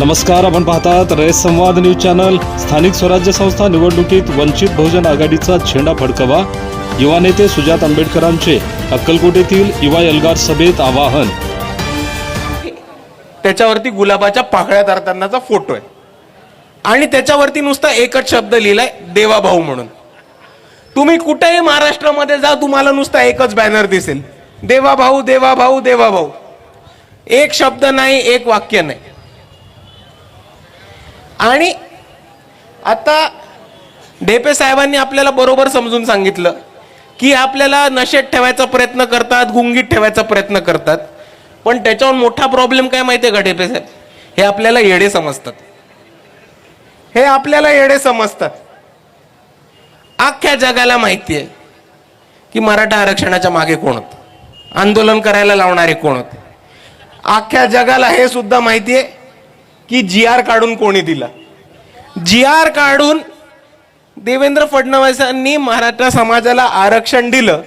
नमस्कार आपण पाहतात रयत संवाद न्यूज चॅनल. स्थानिक स्वराज्य संस्था निवडणुकीत वंचित बहुजन आघाडीचा झेंडा फडकवा. युवा नेते सुजात आंबेडकरांचे अक्कलकोटेतील युवा एल्गार सभेत आवाहन. त्याच्यावरती गुलाबाच्या पाकळ्या धरतानाचा फोटो आहे. आणि त्याच्यावरती नुसता एकच शब्द लिहिलाय देवाभाऊ म्हणून. तुम्ही कुठेही महाराष्ट्रामध्ये जा तुम्हाला नुसता एकच बॅनर दिसेल. देवाभाऊ देवाभाऊ देवाभाऊ. एक शब्द नाही एक वाक्य नाही. आणि आता ढेपे साहेबांनी आपल्याला बरोबर समजून सांगितलं की आपल्याला नशेत ठेवायचा प्रयत्न करतात गुंगीत ठेवायचा प्रयत्न करतात. पण त्याच्यावर मोठा प्रॉब्लेम काय माहिती आहे का ढेपे साहेब? हे आपल्याला येडे समजतात. हे आपल्याला येडे समजतात. अख्ख्या जगाला माहिती आहे की मराठा आरक्षणाच्या मागे कोण होत? आंदोलन करायला लावणारे कोण होते? अख्ख्या जगाला हे सुद्धा माहिती आहे की जी आर काढून कोणी दिला? जी आर काढून देवेंद्र फडणवीसांनी मराठा समाजाला आरक्षण दिलं.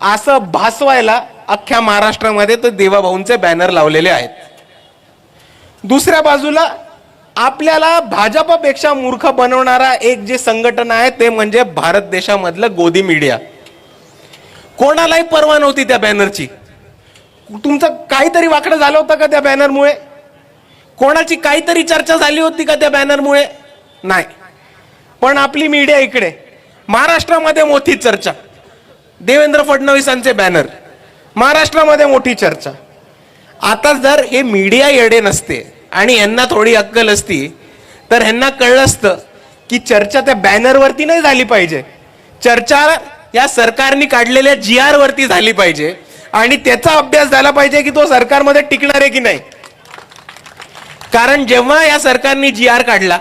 असं भासवायला अख्ख्या महाराष्ट्रामध्ये तर देवाभाऊंचे बॅनर लावलेले आहेत. दुसऱ्या बाजूला आपल्याला भाजपापेक्षा मूर्ख बनवणारा एक जे संघटना आहे ते म्हणजे भारत देशामधलं गोदी मीडिया कोणालाही परवा नव्हती त्या बॅनरची तुमचं काहीतरी वाकडं झालं होतं का त्या बॅनरमुळे कोणाची काहीतरी चर्चा झाली होती का त्या बॅनरमुळे? नाही. पण आपली मीडिया इकडे. महाराष्ट्रामध्ये मोठी चर्चा. देवेंद्र फडणवीसांचे बॅनर. महाराष्ट्रामध्ये मोठी चर्चा. आता जर हे मीडिया येडे नसते आणि यांना थोडी अक्कल असती तर ह्यांना कळलं असतं की चर्चा त्या बॅनरवरती नाही झाली पाहिजे. चर्चा या सरकारने काढलेल्या जी आरवरती झाली पाहिजे आणि त्याचा अभ्यास झाला पाहिजे की तो सरकारमध्ये टिकणार आहे की नाही. कारण जेव्हा या सरकारने जी आर काढला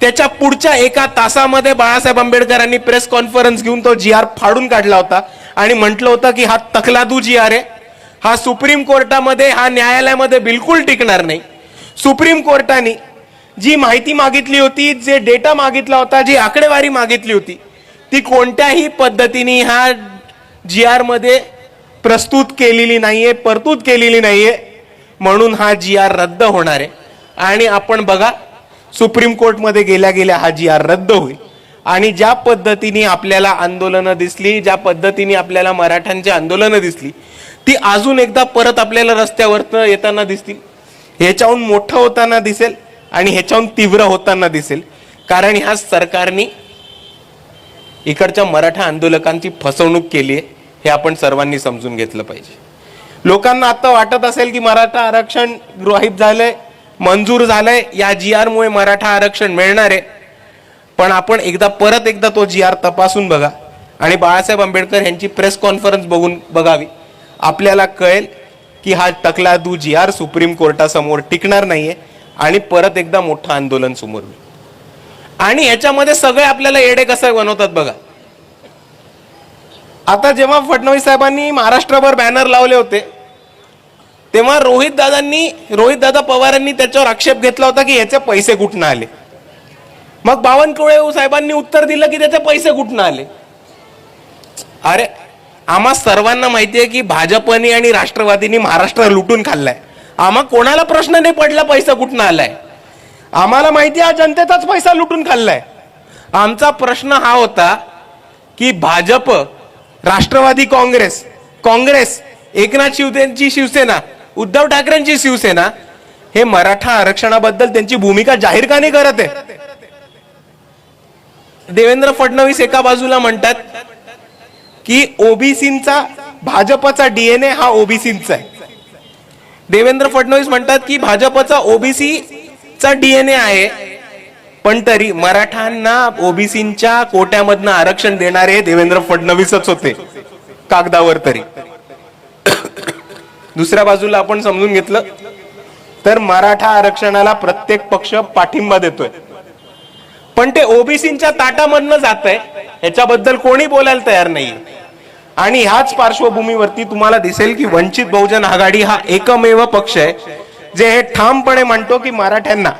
त्याच्या पुढच्या एका तासामध्ये बाळासाहेब आंबेडकरांनी प्रेस कॉन्फरन्स घेऊन तो जी आर फाडून काढला होता आणि म्हटलं होतं की हा तकलादू जी आर आहे. हा सुप्रीम कोर्टामध्ये हा न्यायालयामध्ये बिलकुल टिकणार नाही. सुप्रीम कोर्टाने जी माहिती मागितली होती जे डेटा मागितला होता जी आकडेवारी मागितली होती ती कोणत्याही पद्धतीने ह्या जी आरमध्ये प्रस्तुत केलेली नाहीये परतूत केलेली नाहीये म्हणून हा जी आर रद्द होणार आहे. आणि आपण बघा सुप्रीम कोर्टमध्ये गेल्या गेल्या हा जी आर रद्द होईल. आणि ज्या पद्धतीने आपल्याला आंदोलनं दिसली ज्या पद्धतीने आपल्याला मराठ्यांची आंदोलनं दिसली ती अजून एकदा परत आपल्याला रस्त्यावर येताना दिसतील. ह्याच्याहून मोठं होताना दिसेल आणि ह्याच्याहून तीव्र होताना दिसेल. कारण ह्या सरकारने इकडच्या मराठा आंदोलकांची फसवणूक केली आहे हे आपण सर्वांनी समजून घेतलं पाहिजे. लोकांना आता वाटत असेल की मराठा आरक्षण गृहित झालंय मंजूर झालंय या जी आरमुळे मराठा आरक्षण मिळणार आहे. पण आपण एकदा परत एकदा तो जी आर तपासून बघा. आणि बाळासाहेब आंबेडकर यांची प्रेस कॉन्फरन्स बघून बघावी. आपल्याला कळेल की हा टकला दू जी आर सुप्रीम कोर्टासमोर टिकणार नाहीये आणि परत एकदा मोठं आंदोलन समोर आणि याच्यामध्ये सगळे आपल्याला येडे कसं बनवतात बघा. आता जेव्हा फडणवीस साहेबांनी महाराष्ट्रभर बॅनर लावले होते तेव्हा रोहित दादांनी रोहित दादा पवारांनी त्याच्यावर आक्षेप घेतला होता की याचे पैसे कुठनं आले? मग बावनकुळे साहेबांनी उत्तर दिलं की त्याचे पैसे कुठनं आले? अरे आम्हा सर्वांना माहिती आहे की भाजपने आणि राष्ट्रवादीनी महाराष्ट्र लुटून खाल्लाय. आम्हा कोणाला प्रश्न नाही पडला पैसा कुठनं आलाय? आम्हाला माहिती आहे जनतेचाच पैसा लुटून खाल्लाय. आमचा प्रश्न हा होता की भाजप राष्ट्रवादी काँग्रेस काँग्रेस एकनाथ शिवसेनेची शिवसेना उद्धव ठाकरेंची शिवसेना हे मराठा आरक्षणाबद्दल त्यांची भूमिका जाहीर का नाही करत आहे? देवेंद्र फडणवीस एका बाजूला म्हणतात की ओबीसींचा भाजपचा डीएनए हा ओबीसींचा आहे. देवेंद्र फडणवीस म्हणतात की भाजपचा ओबीसी चा डीएनए आहे पण तरी मराठ्यांना ओबीसींच्या कोट्यामधनं आरक्षण देणारे देवेंद्र फडणवीसच होते कागदावर तरी. दुसऱ्या बाजूला आपण समजून घेतलं तर मराठा आरक्षणाला प्रत्येक पक्ष पाठिंबा देतोय. पण ते ओबीसींच्या ताटामधनं जात आहे ह्याच्याबद्दल कोणी बोलायला तयार नाही आणि ह्याच पार्श्वभूमीवरती तुम्हाला दिसेल की वंचित बहुजन आघाडी हा एकमेव पक्ष आहे जे हे ठामपणे म्हणतो की मराठ्यांना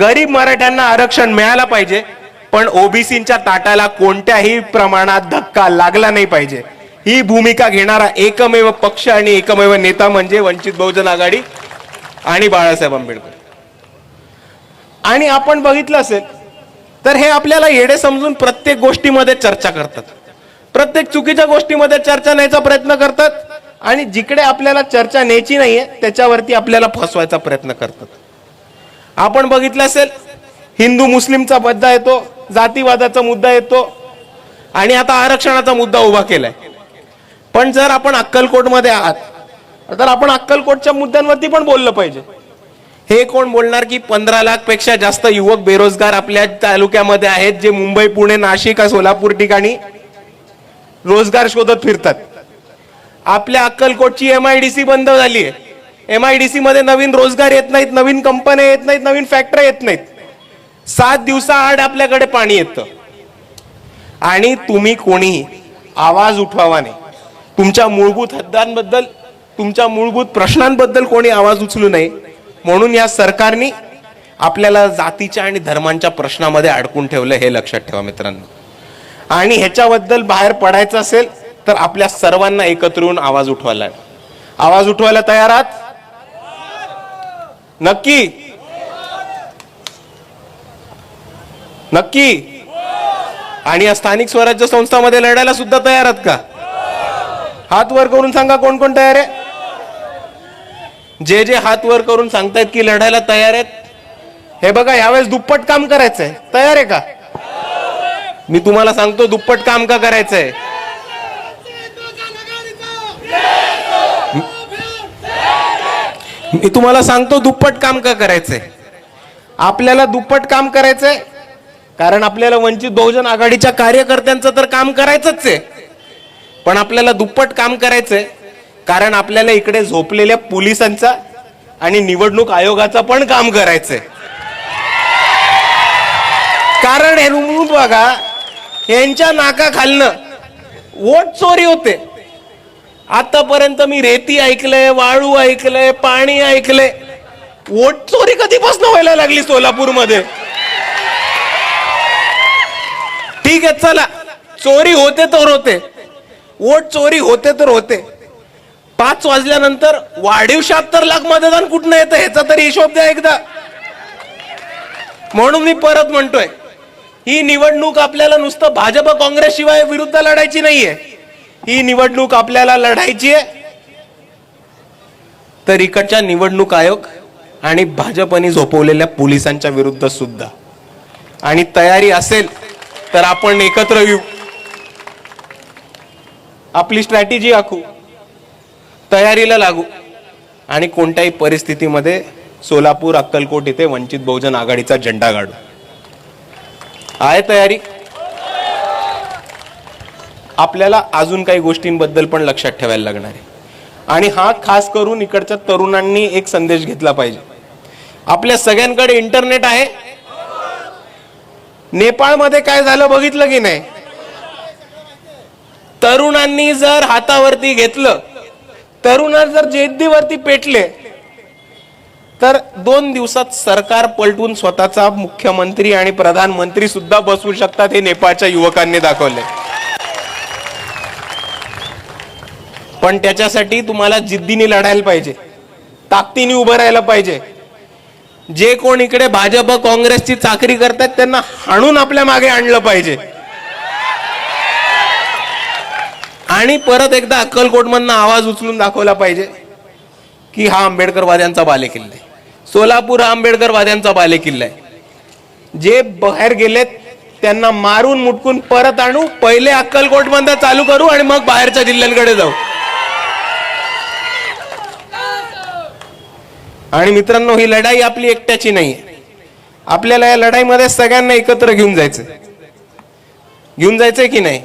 गरीब मराठ्यांना आरक्षण मिळायला पाहिजे पण ओबीसींच्या ताटाला कोणत्याही प्रमाणात धक्का लागला नाही पाहिजे. ही भूमिका घेणारा एकमेव पक्ष आणि एकमेव नेता म्हणजे वंचित बहुजन आघाडी आणि बाळासाहेब आंबेडकर. आणि आपण बघितलं असेल तर हे आपल्याला येडे समजून प्रत्येक गोष्टीमध्ये चर्चा करतात. प्रत्येक चुकीच्या गोष्टीमध्ये चर्चा न्यायचा प्रयत्न करतात आणि जिकडे आपल्याला चर्चा न्यायची नाहीये त्याच्यावरती आपल्याला फसवायचा प्रयत्न करतात. आपण बघितलं असेल हिंदू मुस्लिमचा मुद्दा येतो जातीवादाचा मुद्दा येतो आणि आता आरक्षणाचा मुद्दा उभा केलाय. पण जर आपण अक्कलकोटमध्ये आहात तर आपण अक्कलकोटच्या मुद्द्यांवरती पण बोललं पाहिजे. हे कोण बोलणार की पंधरा लाखपेक्षा जास्त युवक बेरोजगार आपल्या तालुक्यामध्ये आहेत जे मुंबई पुणे नाशिक सोलापूर ठिकाणी रोजगार शोधत फिरतात. आपल्या अक्कलकोटची एम आय डी सी बंद झाली आहे एम आय डी सी मध्ये नवीन रोजगार येत नाहीत नवीन कंपन्या येत नाहीत नवीन फॅक्टऱ्या येत नाहीत. सात दिवसाआड आपल्याकडे पाणी येतं. आणि तुम्ही कोणी आवाज उठवावा नाही. तुमच्या मूलभूत हद्दांबद्दल तुमच्या मूलभूत प्रश्नांबद्दल कोणी आवाज उचलू नये. म्हणून या सरकारने आपल्याला जातीच्या आणि धर्मांच्या प्रश्नामध्ये अडकून ठेवलं हे लक्षात ठेवा मित्रांनो. आणि ह्याच्याबद्दल बाहेर पडायचं असेल तर आपल्या सर्वांना एकत्र येऊन आवाज उठवायला आवाज उठवायला तयार आहात? नक्की? नक्की? आणि या स्थानिक स्वराज्य संस्थामध्ये लढायला सुद्धा तयार आहात का? हात वर करून सांगा कोण कोण तयार आहे? जे जे हात वर करून सांगतायत की लढायला तयार आहेत हे बघा यावेळेस दुप्पट काम करायचंय. तयार आहे का? मी तुम्हाला सांगतो दुप्पट काम का करायचंय? मी तुम्हाला सांगतो दुप्पट काम का करायचंय? आपल्याला दुप्पट काम करायचंय कारण आपल्याला वंचित बहुजन आघाडीच्या कार्यकर्त्यांचं तर काम करायचंच आहे. पण आपल्याला दुप्पट काम करायचंय कारण आपल्याला इकडे झोपलेल्या पोलिसांचा आणि निवडणूक आयोगाचा पण काम करायचंय. कारण हे रुमून बघा यांच्या नाका खालनं वोट चोरी होते. आतापर्यंत मी रेती ऐकलंय वाळू ऐकलंय पाणी ऐकलंय. वोट चोरी कधीपासून व्हायला लागली सोलापूरमध्ये? ठीक आहे चला. चोरी होते तर होते. वोट चोरी होते तर होते. पाच वाजल्यानंतर वाढीव शहात्तर लाख मतदान कुठनं येतं ह्याचा तरी हिशोब द्या एकदा. म्हणून मी परत म्हणतोय ही निवडणूक आपल्याला नुसतं भाजप काँग्रेस शिवाय विरुद्ध लढायची नाहीये. ही निवडणूक आपल्याला लढायची आहे. तर इकडच्या निवडणूक आयोग आणि भाजपने झोपवलेल्या पोलिसांच्या विरुद्ध सुद्धा. आणि तयारी असेल तर आपण एकत्र येऊ. आपली स्ट्रॅटेजी आखू. तयारीला लागू. आणि कोणत्याही परिस्थितीमध्ये सोलापूर अक्कलकोट इथे वंचित बहुजन आघाडीचा झेंडा गाडू. आहे तयारी. आपल्याला अजून काही गोष्टींबद्दल पण लक्षात ठेवायला लागणार आहे. आणि हा खास करून इकडच्या तरुणांनी एक संदेश घेतला पाहिजे. आपल्या सगळ्यांकडे इंटरनेट आहे. नेपाळमध्ये काय झालं बघितलं की नाही? तरुणांनी जर हातावरती घेतलं तरुण जर जेद्दीवरती पेटले तर दोन दिवसात सरकार पलटून स्वतःचा मुख्यमंत्री आणि प्रधानमंत्री सुद्धा बसवू शकतात हे नेपाळच्या युवकांनी दाखवले. पण त्याच्यासाठी तुम्हाला जिद्दीने लढायला पाहिजे ताकदीने उभं राहायला पाहिजे. जे कोण इकडे भाजप काँग्रेसची चाकरी करतात त्यांना हाणून आपल्या मागे आणलं पाहिजे. आणि परत एकदा अक्कलकोटमधनं आवाज उचलून दाखवला पाहिजे की हा आंबेडकरवाद्यांचा बालेकिल्ला. आहे सोलापूर हा आंबेडकरवाद्यांचा बालेकिल्ला. आहे जे बाहेर गेलेत त्यांना मारून मुटकून परत आणू पहिले अक्कलकोटमधनं चालू करू आणि मग बाहेरच्या जिल्ह्यांकडे जाऊ. आणि मित्रांनो ही लढाई आपली एकट्याची नाही आपल्याला या लढाईमध्ये सगळ्यांना एकत्र घेऊन जायचं घेऊन जायचंय की नाही?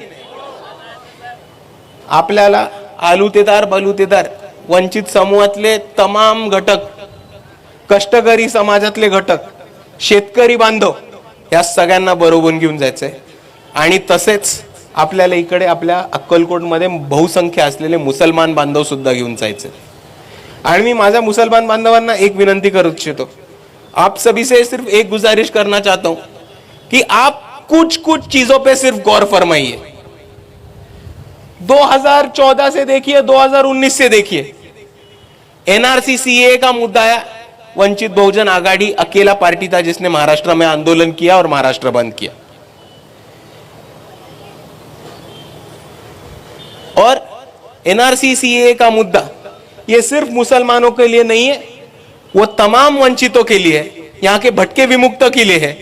आपल्याला आलुतेदार बलुतेदार वंचित समूहातले तमाम घटक कष्टकरी समाजातले घटक शेतकरी बांधव या सगळ्यांना बरोबर घेऊन जायचंय. आणि तसेच आपल्याला इकडे आपल्या अक्कलकोटमध्ये बहुसंख्य असलेले मुसलमान बांधवसुद्धा घेऊन जायचे आणि मी माझ्या मुसलमान बांधवांना एक विनंती करू इच्छितो. आप सभी से सिर्फ एक गुजारिश करना चाहता हूं कि आप कुछ कुछ चीजों पे सिर्फ गौर फरमाइए. 2014 से देखिए 2019 से देखिए। एनआरसी सीए का मुद्दा आया वंचित बहुजन आघाड़ी अकेला पार्टी था जिसने महाराष्ट्र में आंदोलन किया और महाराष्ट्र बंद किया। और एनआरसी सीए का मुद्दा यह सिर्फ़ मुसलमानों के लिए नहीं है, वो तमाम वंचितों के लिए है, यहाँ के भटके विमुक्तों के लिए है।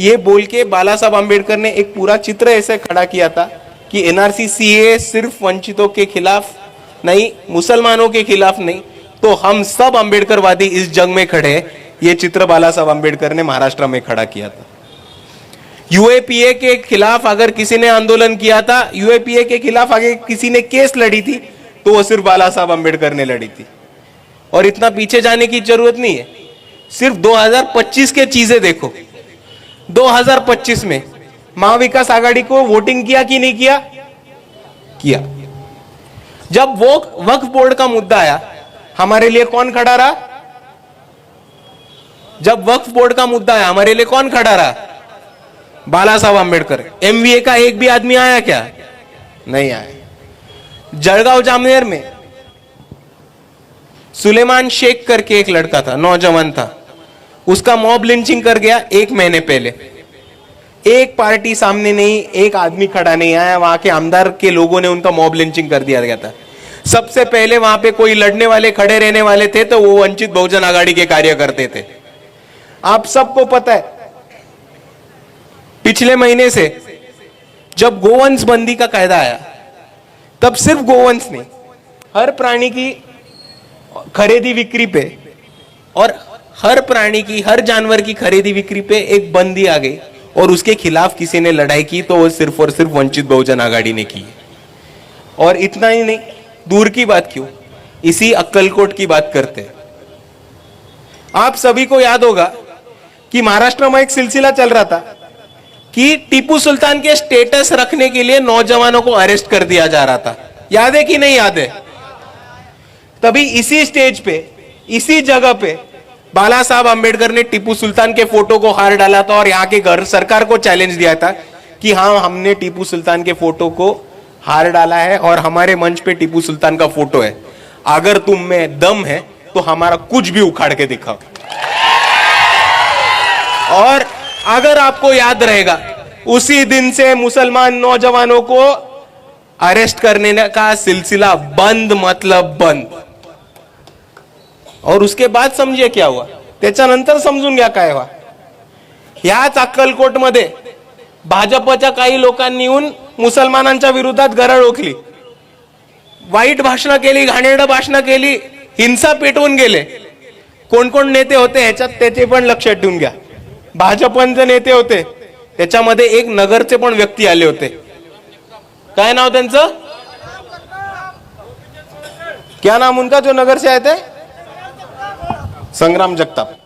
ये बोल के बाला साहब आम्बेडकर ने एक पूरा चित्र ऐसे खड़ा किया था कि एनआरसी सीए सिर्फ़ वंचितों के खिलाफ नहीं, मुसलमानों के खिलाफ नहीं। तो हम सब अंबेडकरवादी इस जंग में खड़े ये चित्र बाला साहब आम्बेडकर ने महाराष्ट्र में खड़ा किया था। यूएपीए के खिलाफ अगर किसी ने आंदोलन किया था यूएपीए के खिलाफ अगर किसी ने केस लड़ी थी तो वो सिर्फ़ बाला साहब अंबेडकर ने लड़ी थी। और इतना पीछे जाने की ज़रूरत नहीं है। सिर्फ़ 2025 के चीज़ें देखो। 2025 में महाविकास आघाड़ी को वोटिंग किया कि नहीं किया? किया। जब वो वक्फ बोर्ड का मुद्दा आया, हमारे लिए कौन खड़ा रहा? जब वक्फ बोर्ड का मुद्दा आया, हमारे लिए कौन खड़ा रहा? बाला साहब आम्बेडकर एमवीए का एक भी आदमी आया क्या? नहीं आया। जळगांव जामनेर में सुलेमान शेख करके एक लड़का था, नौजवान था। उसका मॉब लिंचिंग कर गया एक महीने पहले। एक पार्टी सामने नहीं, एक आदमी खड़ा नहीं आया, वहाँ के आमदार के लोगों ने उनका मॉब लिंचिंग कर दिया गया था। सबसे पहले वहाँ पे कोई लड़ने वाले, खड़े रहने वाले थे तो वो वंचित बहुजन आघाड़ी के कार्य करते थे। आप सबको पता है, पिछले महीने से जब गोवंश बंदी का कायदा आया, तब सिर्फ़ गोवंश नहीं, हर प्राणी की खरीदी बिक्री पे और हर प्राणी की, हर जानवर की खरीदी बिक्री पे एक बंदी आ गई। और उसके खिलाफ किसी ने लड़ाई की तो वो सिर्फ़ और सिर्फ़ वंचित बहुजन आघाड़ी ने की और इतना ही नहीं, दूर की बात क्यों? इसी अक्कलकोट की बात करते आप सभी को याद होगा कि महाराष्ट्र में एक सिलसिला चल रहा था कि टीपू सुल्तान के स्टेटस रखने के लिए नौजवानों को अरेस्ट कर दिया जा रहा था। याद है कि नहीं याद है? तभी इसी स्टेज पे, इसी जगह पे बाला साहब अंबेडकर ने टीपू सुल्तान के फ़ोटो को हार डाला था और यहाँ के घर, सरकार को चैलेंज दिया था कि हाँ हमने टीपू सुल्तान के फ़ोटो को हार डाला है और हमारे मंच पे टीपू सुल्तान का फ़ोटो है। अगर तुम में दम है तो हमारा कुछ भी उखाड़ के दिखाओ। और अगर आपको याद रहेगा, उसी दिन से मुसलमान नौजवानों को अरेस्ट करने का सिलसिला बंद मतलब बंद। और उसके बाद समजे क्या हुआ? त्याच्यानंतर समजून घ्या काय व्हा ह्याच अक्कलकोटमध्ये भाजपच्या काही लोकांनी येऊन मुसलमानांच्या विरोधात गरळ ओखली वाईट भाषणं केली घाणेरडं भाषणं केली हिंसा पेटवून गेले. कोण कोण नेते होते ह्याच्यात त्याचे पण लक्षात ठेवून घ्या. भाजपचे नेते होते त्याच्यामध्ये एक नगरचे पण व्यक्ती आले होते. काय नाव त्यांचं? क्या नाम उनका जो नगर से आए थे संग्राम जगताप.